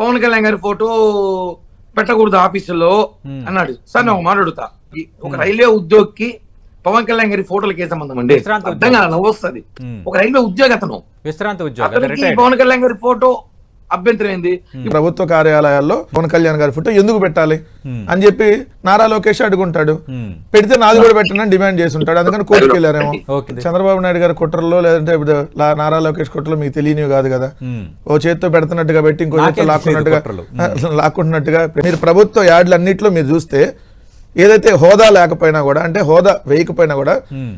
పవన్ కళ్యాణ్ గారి ఫోటో పెట్టకూడదు ఆఫీసులో. అన్నాడు. సార్ నేను ఒక మాట అడుగుతా. ఒక రైల్వే ఉద్యోగికి పవన్ కళ్యాణ్ గారి ఫోటోలకి ఏ సంబంధం అండి అర్థం కాదు వస్తుంది. ఒక రైల్వే ఉద్యోగి అతను. విశ్రాంతి ఉద్యోగం పవన్ కళ్యాణ్ గారి ఫోటో అభ్యంతరం ఏంది ప్రభుత్వ కార్యాలయాల్లో పవన్ కళ్యాణ్ గారి ఫోటో ఎందుకు పెట్టాలి Hmm. అని చెప్పి నారా లోకేష్ అడుగుంటాడు Hmm. పెడితే నాది కూడా పెట్టండి అని డిమాండ్ చేసి ఉంటాడు అందుకని కోర్టుకు వెళ్ళారేమో చంద్రబాబు నాయుడు గారి కుట్రలో లేదంటే నారా లోకేష్ కుట్రలో మీకు తెలియనివి కాదు కదా Hmm. ఓ చేత్తో పెడుతున్నట్టుగా పెట్టి ఇంకో చేత్తో లాక్కున్నట్టుగా? లాక్కుంటున్నట్టుగా మీరు ప్రభుత్వ యాడ్లు అన్నింటిలో మీరు చూస్తే ఏదైతే హోదా లేకపోయినా కూడా అంటే హోదా వేయకపోయినా కూడా.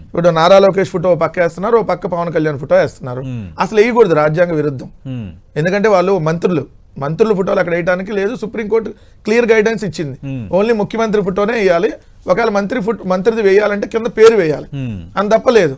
ఇప్పుడు నారా లోకేష్ ఫోటో పక్క వేస్తున్నారు ఓ పక్క పవన్ కళ్యాణ్ ఫోటో వేస్తున్నారు. అసలు వేయకూడదు రాజ్యాంగ విరుద్ధం. ఎందుకంటే వాళ్ళు మంత్రులు మంత్రుల ఫోటోలు అక్కడ వేయడానికి లేదు సుప్రీంకోర్టు క్లియర్ గైడెన్స్ ఇచ్చింది. ఓన్లీ ముఖ్యమంత్రి ఫోటోనే వేయాలి ఒకవేళ మంత్రి ఫోటో మంత్రిది వేయాలంటే కింద పేరు వేయాలి. అని తప్ప లేదు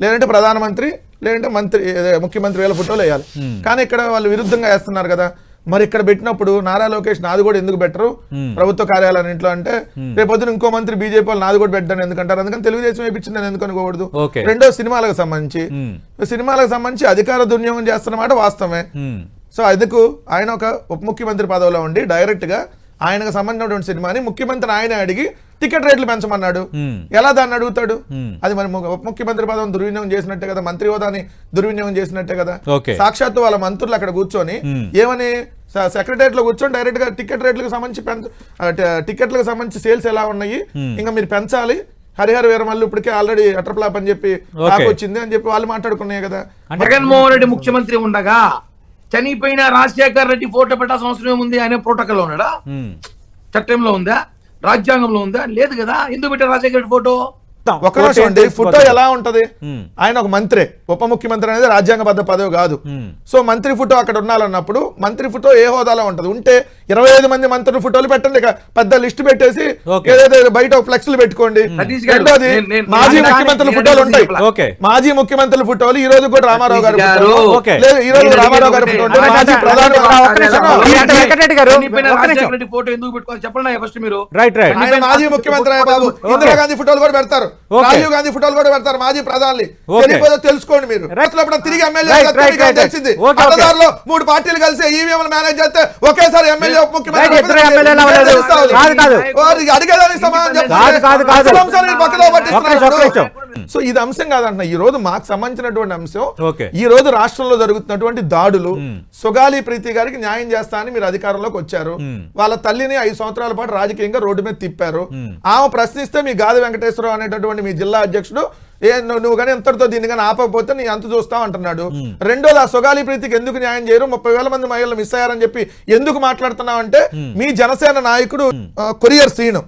లేదంటే ప్రధానమంత్రి లేదంటే మంత్రి ముఖ్యమంత్రి వేల ఫోటోలు వేయాలి. కానీ ఇక్కడ వాళ్ళు విరుద్ధంగా వేస్తున్నారు కదా మరి ఇక్కడ పెట్టినప్పుడు నారా లోకేష్ నాది కూడా ఎందుకు పెట్టరు Hmm. ప్రభుత్వ కార్యాలయాన్నింట్లో అంటే రేపొద్దున ఇంకో మంత్రి బీజేపీ వాళ్ళు నాది కూడా పెట్టాను ఎందుకంటారు అందుకని తెలుగుదేశం వేయించింది నేను ఎందుకు అనుకోకూడదు. రెండో సినిమాలకు సంబంధించి Hmm. సినిమాలకు సంబంధించి అధికార దుర్వినియోగం చేస్తున్నమాట వాస్తవమే Hmm. సో అందుకు ఆయన ఒక ఉప ముఖ్యమంత్రి పదవిలో ఉండి డైరెక్ట్గా ఆయనకు సంబంధించినటువంటి సినిమాని ముఖ్యమంత్రి ఆయన అడిగి టికెట్ రేట్లు పెంచమన్నాడు. ఎలా దాన్ని అడుగుతాడు. అది మరి ఉప ముఖ్యమంత్రి పదవిని దుర్వినియోగం చేసినట్టే కదా మంత్రి హోదాని దుర్వినియోగం చేసినట్టే కదా. సాక్షాత్తు వాళ్ళ మంత్రులు అక్కడ కూర్చొని. ఏమని సెక్రటరియట్లో కూర్చొని డైరెక్ట్గా టికెట్ రేట్లకు సంబంధించి టికెట్లకు సంబంధించి సేల్స్ ఎలా ఉన్నాయి. ఇంకా మీరు పెంచాలి హరిహర వీరమల్లు ఇప్పటికే ఆల్రెడీ అటర్ప్లాప్ అని చెప్పి వచ్చింది అని చెప్పి వాళ్ళు మాట్లాడుకున్నాయి కదా జగన్మోహన్ రెడ్డి ముఖ్యమంత్రి ఉండగా చనిపోయిన రాజశేఖర్ రెడ్డి ఫోటో పెట్టాల్సిన అవసరం ఏముంది ఆయన ప్రోటోకాల్ ఉన్నాడా. చట్టంలో ఉందా రాజ్యాంగంలో ఉందా లేదు కదా ఎందుకు పెట్టారు రాజశేఖర్ రెడ్డి ఫోటో ఒక నిమిషం అండి ఫోటో ఎలా ఉంటది. ఆయన ఒక మంత్రి ఉప ముఖ్యమంత్రి అనేది రాజ్యాంగబద్ధ పదవి కాదు. సో మంత్రి ఫోటో అక్కడ ఉండాలన్నప్పుడు మంత్రి ఫోటో ఏ హోదాలో ఉంటది? ఉంటే ఇరవై ఐదు మంది మంత్రుల ఫోటోలు పెట్టండి ఇక పెద్ద లిస్ట్ పెట్టేసి. ఏదైతే బయట ఫ్లెక్స్లు పెట్టుకోండి. సతీష్ గారు, రెండోది మాజీ ముఖ్యమంత్రుల ఫోటోలు ఉంటాయి. మాజీ ముఖ్యమంత్రుల ఫోటోలు ఈ రోజు కూడా రామారావు గారి. లేదు, ఈ రోజు రామారావు గారి ఫోటో. మాజీ ప్రధాని ఫోటో ఎందుకు పెట్టుకోవాలి? చెప్పండి ఫస్ట్ మీరు. రైట్ రైట్ ఆయన మాజీ ముఖ్యమంత్రి అయ్య బాబు ఇందిరాగాంధీ ఫోటోలు కూడా పెడతారు. రాజీవ్ గాంధీ ఫోటోలు కూడా పెడతారు మాజీ ప్రధాని. తెలుసుకోండి మీరు. తిరిగి ఎమ్మెల్యే. తెలిసింది. అన్నదారులో మూడు పార్టీలు కలిసి ఈవీఎం మేనేజ్ చేస్తే ఒకేసారి ఎమ్మెల్యే ఉప ముఖ్యమంత్రి అడిగేదానికి సమాధానం. సో ఇది అంశం కాదంటున్నా. ఈ రోజు మాకు సంబంధించినటువంటి అంశం. ఈ రోజు రాష్ట్రంలో జరుగుతున్నటువంటి దాడులు. మ్మ్. సుగాలి ప్రీతి గారికి న్యాయం చేస్తా అని మీరు అధికారంలోకి వచ్చారు. మ్మ్. వాళ్ళ తల్లిని ఐదు సంవత్సరాల పాటు రాజకీయంగా రోడ్డు మీద తిప్పారు. మ్మ్. ఆమె ప్రశ్నిస్తే మీ గాది వెంకటేశ్వరరావు అనేటటువంటి మీ జిల్లా అధ్యక్షుడు ఏ నువ్వు కానీ ఎంతటితో దీన్ని కానీ ఆపకపోతే నీ అంత చూస్తావు అంటున్నాడు. రెండోది ఆ సుగాలి ప్రీతికి ఎందుకు న్యాయం చేయరు? ముప్పై వేల మంది మహిళలు మిస్ అయ్యారని చెప్పి ఎందుకు మాట్లాడుతున్నావు అంటే మీ జనసేన నాయకుడు కొరియర్ శ్రీను.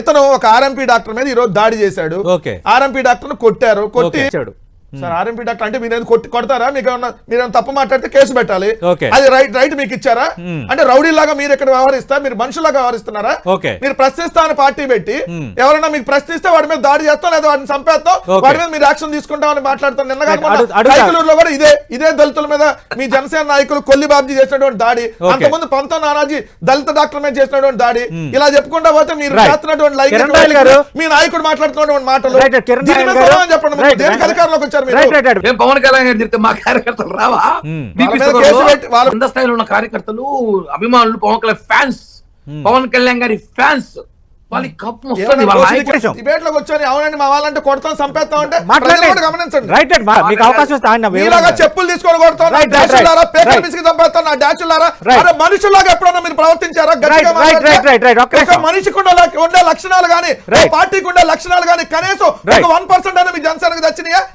ఇతను ఒక ఆర్ఎంపీ డాక్టర్ మీద ఈ రోజు దాడి చేశాడు. ఆర్ఎంపీ డాక్టర్ కొట్టారు. కొట్టి. సార్ ఆర్ఎంపీ డాక్టర్ అంటే మీరు కొట్టి కొడతారా మీకు ఏమన్నా మీరు తప్పు మాట్లాడితే కేసు పెట్టాలి. అది రైట్ రైట్ మీకు ఇచ్చారా Hmm. అంటే రౌడీ లాగా మీరు ఇక్కడ వ్యవహరిస్తా మీరు మనుషులాగా వ్యవహరిస్తున్నారా. మీరు ప్రశ్నిస్తా అని పార్టీ పెట్టి Hmm. ఎవరైనా మీకు ప్రశ్నిస్తే వాడి మీద దాడి చేస్తాం లేదా వాడిని చంపేస్తాం. వాడి మీద మీరు యాక్షన్ తీసుకుంటామని మాట్లాడతాం నిన్న. రైతులూరులో కూడా ఇదే ఇదే దళితుల మీద మీ జనసేన నాయకులు కొల్లి బాబ్జీ చేసినటువంటి దాడి. అంతకుముందు పంత నానాజీ దళిత డాక్టర్ మీద చేసినటువంటి దాడి ఇలా చెప్పుకుంటా పోతే మీరు. చేస్తున్నటువంటి గారు. మీ నాయకుడు మాట్లాడుతున్నటువంటి మాటలు చెప్పండి దేనికి. అధికారంలోకి వచ్చారు మీరు. Right right right. మేము పవన్ కళ్యాణ్ గారు చెప్తే మా కార్యకర్తలు రావా? Hmm. కింద స్థాయిలో ఉన్న కార్యకర్తలు అభిమానులు పవన్ కళ్యాణ్ ఫ్యాన్స్ పవన్ కళ్యాణ్ గారి ఫ్యాన్స్ అవునండి మా వాళ్ళంటే కొడతాం అంటే గమనించండి. రైట్ రైట్ మా- మీకు అవకాశం వస్తే ఆయన మీలాగా వివరంగా- చెప్పులు తీసుకొని కొడతాం. చంపేస్తాం. నా డాచులారా మనుషులాగా ఎప్పుడన్నా మీరు ప్రవర్తించారా. మనిషికి ఉండే లక్- ఉండే లక్షణాలు కానీ రైట్. పార్టీకి ఉండే లక్షణాలు కానీ కనీసం వన్ పర్సెంట్ అయినా మీ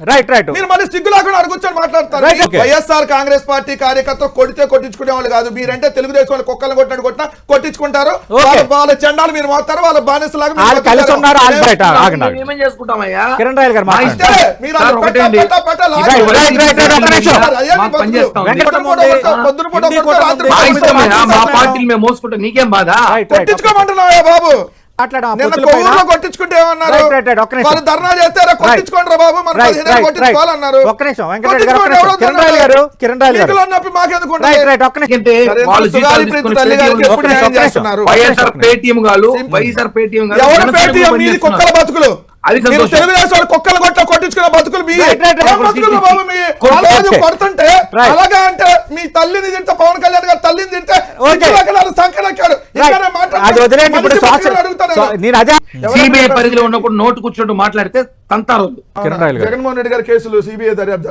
రైట్ రైట్ మీరు మళ్ళీ సిగ్గు లేకుండా అడుగుచ్చని మాట్లాడతారు. వైఎస్ఆర్ కాంగ్రెస్ పార్టీ కార్యకర్త కొడితే కొట్టించుకునే వాళ్ళు కాదు. మీరంటే తెలుగుదేశం వాళ్ళు కుక్కలు కొట్టినట్టు కొట్టినా కొట్టించుకుంటారు. వాళ్ళ వాళ్ళ జెండాలు మీరు మోస్తారు వాళ్ళ బానిసలాగా కలిసి. ఉన్నారు చేసుకుంటామయ్యా? కిరణ్ రాయల్ గారు. పొద్దున పూట మోసుకుంటాం. నీకేం బాధ? Right, right. కొట్టించుకోమంటున్నావా బాబు? బతుకులు. అది తెలుగుదేశం వాళ్ళు కుక్కలు కొట్ట కొట్టించుకున్న బతుకులు మీ బతుకులు బాబు మీ కొడుతుంటే అలాగా అంటే మీ తల్లిని తింటే పవన్ కళ్యాణ్ గారు తల్లిని తింటే సంకనక్కాడు ఇంకా అది వదిలేండి ఇప్పుడు నేను. అదే సిబిఐ పరిధిలో ఉన్నప్పుడు నోటు కూర్చుంటూ మాట్లాడితే జగన్మోహన్ రెడ్డి గారి కేసులు సిబిఐ దర్యాప్తు